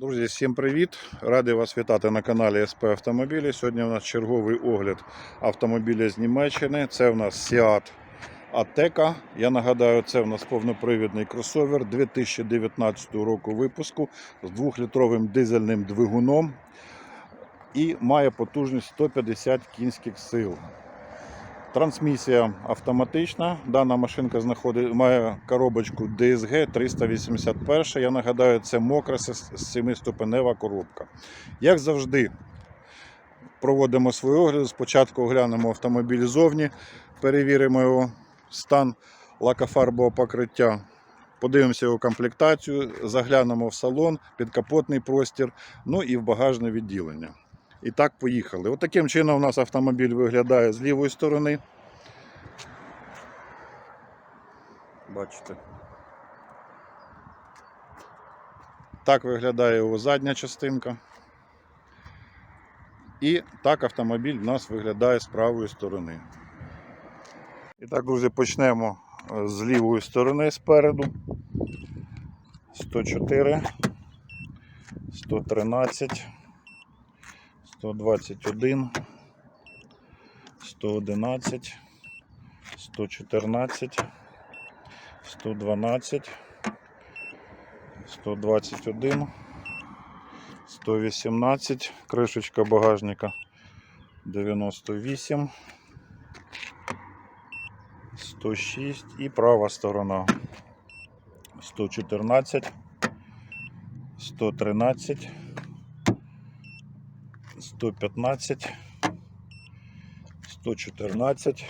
Друзі, всім привіт! Радий вас вітати на каналі СП Автомобілі. Сьогодні у нас черговий огляд автомобіля з Німеччини. Це у нас Seat Ateca. Я нагадаю, це у нас повнопривідний кросовер 2019 року випуску з 2-літровим дизельним двигуном і має потужність 150 кінських сил. Трансмісія автоматична. Дана машинка знаходить, має коробочку DSG 381. Я нагадаю, це мокра 7-ступенева коробка. Як завжди, проводимо свій огляд. Спочатку оглянемо автомобіль зовні, перевіримо його стан лакофарбового покриття. Подивимося його комплектацію, заглянемо в салон, підкапотний простір, ну і в багажне відділення. І так, поїхали. От таким чином у нас автомобіль виглядає з лівої сторони. Бачите. Так виглядає його задня частинка. І так автомобіль у нас виглядає з правої сторони. І так, друзі, почнемо е, з лівої сторони спереду. 104, 113. 121, 111, 114, 112, 121, 118, кришечка багажника 98, 106 і права сторона 114, 113. 115, 114,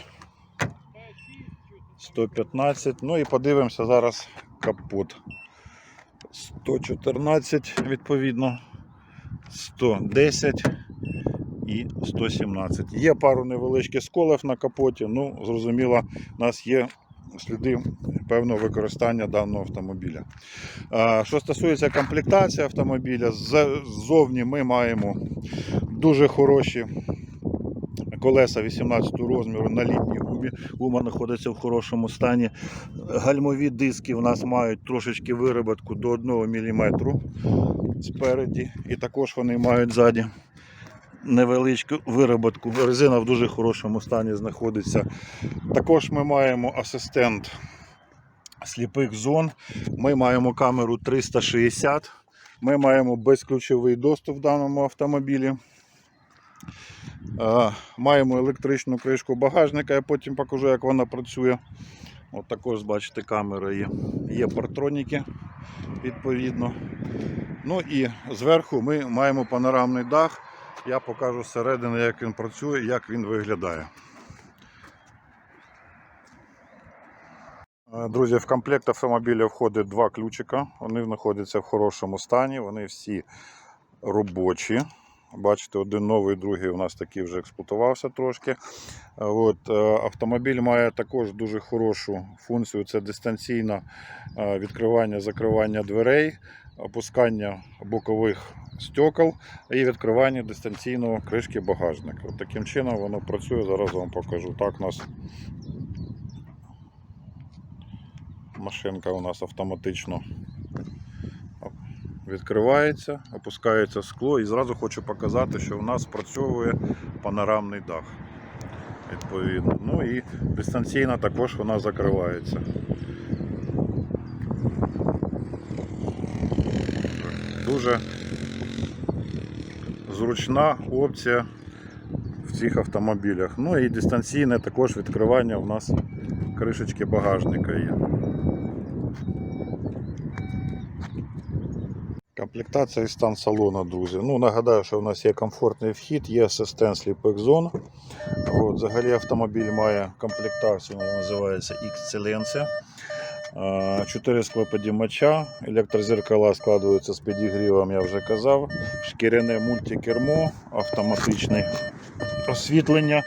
115. Ну і подивимося зараз капот. 114, відповідно, 110 і 117. Є пару невеличких сколів на капоті, ну, зрозуміло, у нас є сліди певного використання даного автомобіля. Що стосується комплектації автомобіля, ззовні ми маємо дуже хороші колеса 18 розміру на літній гумі. Гума знаходиться в хорошому стані. Гальмові диски у нас мають трошечки вироботку до 1 мм спереді, і також вони мають ззаді невеличку вироботку. Резина в дуже хорошому стані знаходиться. Також ми маємо асистент сліпих зон. Ми маємо камеру 360. Ми маємо безключовий доступ в даному автомобілі. Е, Маємо електричну кришку багажника, я потім покажу, як вона працює. От також, бачите, камера є. Є партроніки відповідно. Ну і зверху ми маємо панорамний дах. Я покажу зсередини, як він працює, як він виглядає. Е, Друзі, в комплект автомобіля входить два ключика. Вони знаходяться в хорошому стані, вони всі робочі. Бачите, один новий, другий у нас такий вже експлуатувався трошки. Е, От, е, Автомобіль має також дуже хорошу функцію це дистанційне е, відкривання, закривання дверей, опускання бокових стекол і відкривання дистанційного кришки багажника. От таким чином воно працює, зараз вам покажу. Так, у нас машинка у нас автоматично відкривається, опускається скло і зразу хочу показати, що у нас спрацьовує панорамний дах. Відповідно. Ну і дистанційно також вона закривається. Дуже зручна опція в цих автомобілях. Ну і дистанційне також відкривання у нас кришечки багажника є. Комплектація і стан салону, друзі. Ну, нагадаю, що у нас є комфортний вхід, є асистент сліпих зон. От, взагалі автомобіль має комплектацію, вона називається Excellence. 4 склоподімача, електрозеркала складаються з підігрівом, я вже казав. Шкіряне мультикермо, автоматичне освітлення,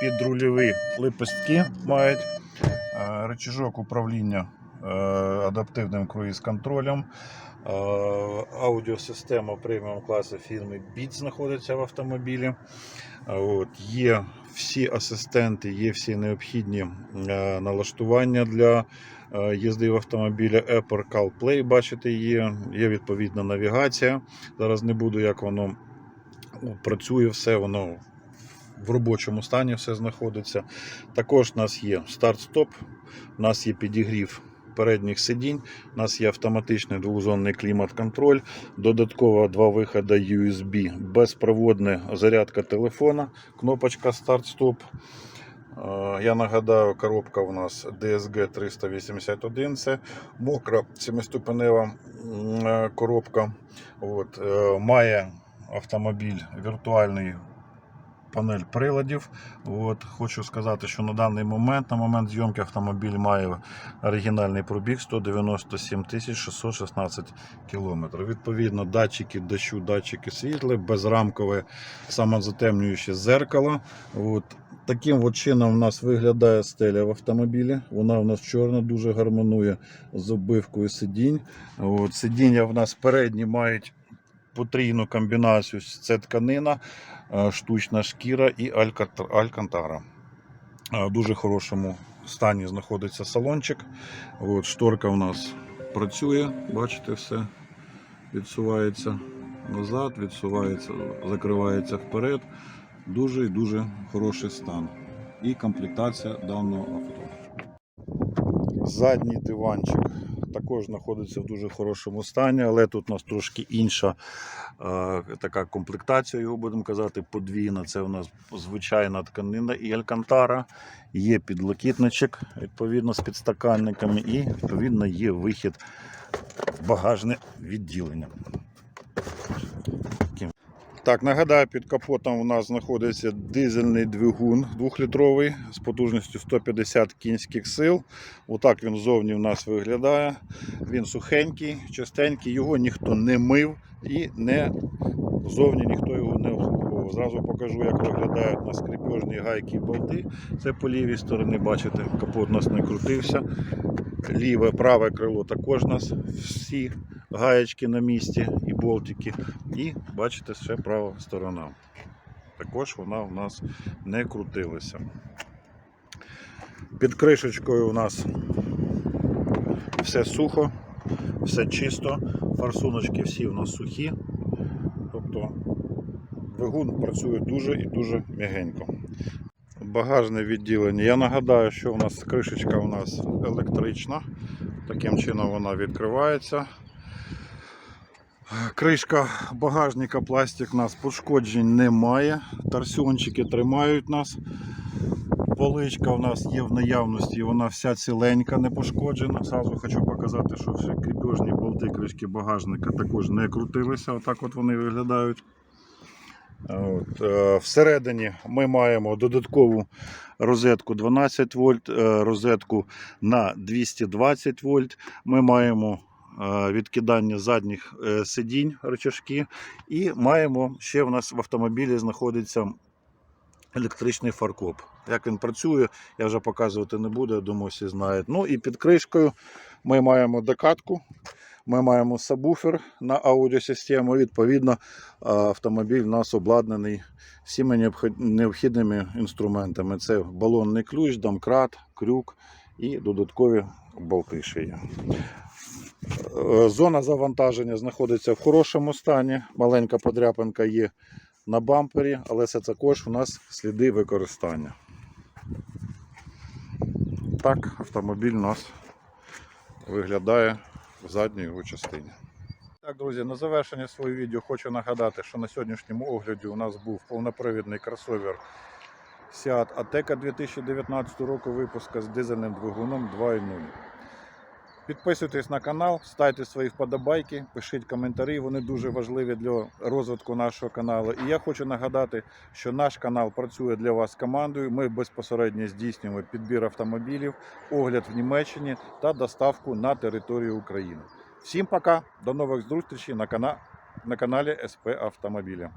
підрульові липостки мають, рычажок управління адаптивним круїз-контролем. Е, Аудіосистема преміум класу фірми Beats знаходиться в автомобілі. От, є всі асистенти, є всі необхідні е, налаштування для е, їзди в автомобілі. Apple CarPlay, бачите, є, є відповідна навігація. Зараз не буду, як воно працює, все воно в робочому стані все знаходиться. Також у нас є старт-стоп, у нас є підігрів передніх сидінь, у нас є автоматичний двохзонний клімат-контроль, додатково два виходи USB, безпроводна зарядка телефона, кнопочка старт-стоп. Е, Я нагадаю, коробка у нас DSG 381, це мокра семиступенева е, коробка. От, е, має автомобіль віртуальний панель приладів. От, хочу сказати, що на даний момент, на момент зйомки автомобіль має оригінальний пробіг 197 616 км. Відповідно, датчики дощу, датчики світла, безрамкове самозатемнююче зеркало. От. Таким от чином у нас виглядає стеля в автомобілі. Вона у нас чорна, дуже гармонує з оббивкою сидінь. От. Сидіння в нас передні мають потрійну комбінацію. Це тканина, е, штучна шкіра і алькантара. Е, В дуже хорошому стані знаходиться салончик. От, шторка у нас працює, бачите, все відсувається назад, відсувається, закривається вперед. Дуже і дуже хороший стан. І комплектація даного авто. Задній диванчик також знаходиться в дуже хорошому стані, але тут у нас трошки інша е, така комплектація, його будемо казати, подвійна. Це у нас звичайна тканина і алькантара. Є підлокітничок, відповідно, з підстаканниками, і відповідно є вихід в багажне відділення. Так, нагадаю, під капотом у нас знаходиться дизельний двигун 2-літровий з потужністю 150 кінських сил. Отак він ззовні у нас виглядає. Він сухенький, чистенький, його ніхто не мив і не зовні ніхто його не обслуговував. Зразу покажу, як виглядають у нас гайки і болти. Це по лівій стороні, бачите, капот у нас не крутився. Ліве, праве крило також у нас всі гаєчки на місці болтики. І бачите, ще права сторона. Також вона у нас не крутилася. Під кришечкою у нас все сухо, все чисто, форсуночки всі у нас сухі. Тобто двигун працює дуже і дуже м'ягенько. Багажне відділення. Я нагадаю, що у нас кришечка у нас електрична. Таким чином вона відкривається. Кришка багажника, пластик у нас пошкоджень немає. Торсіончики тримають нас. Поличка у нас є в наявності, вона вся ціленька, не пошкоджена. Сразу хочу показати, що всі кріпежні болти кришки багажника також не крутилися. Отак от вони виглядають. От, е, всередині ми маємо додаткову розетку 12 вольт, е, розетку на 220 вольт. Ми маємо відкидання задніх е, сидінь, рычажки, і маємо ще в нас в автомобілі знаходиться електричний фаркоп. Як він працює, я вже показувати не буду, я думаю, всі знають. Ну і під кришкою ми маємо докатку, ми маємо сабвуфер на аудіосистему. Відповідно, е, автомобіль у нас обладнаний всіма необхідними інструментами. Це балонний ключ, домкрат, крюк і додаткові болти ще є. Е, Зона завантаження знаходиться в хорошому стані. Маленька подряпинка є на бампері, але це також у нас сліди використання. Так, автомобіль у нас виглядає в задній його частині. Так, друзі, на завершення свого відео хочу нагадати, що на сьогоднішньому огляді у нас був повнопривідний кросовер Seat Ateca 2019 року випуска з дизельним двигуном 2.0. Підписуйтесь на канал, ставте свої вподобайки, пишіть коментарі, вони дуже важливі для розвитку нашого каналу. І я хочу нагадати, що наш канал працює для вас командою. Ми безпосередньо здійснюємо підбір автомобілів, огляд в Німеччині та доставку на територію України. Всім пока, до нових зустрічей на, кана... на каналі СП Автомобілі.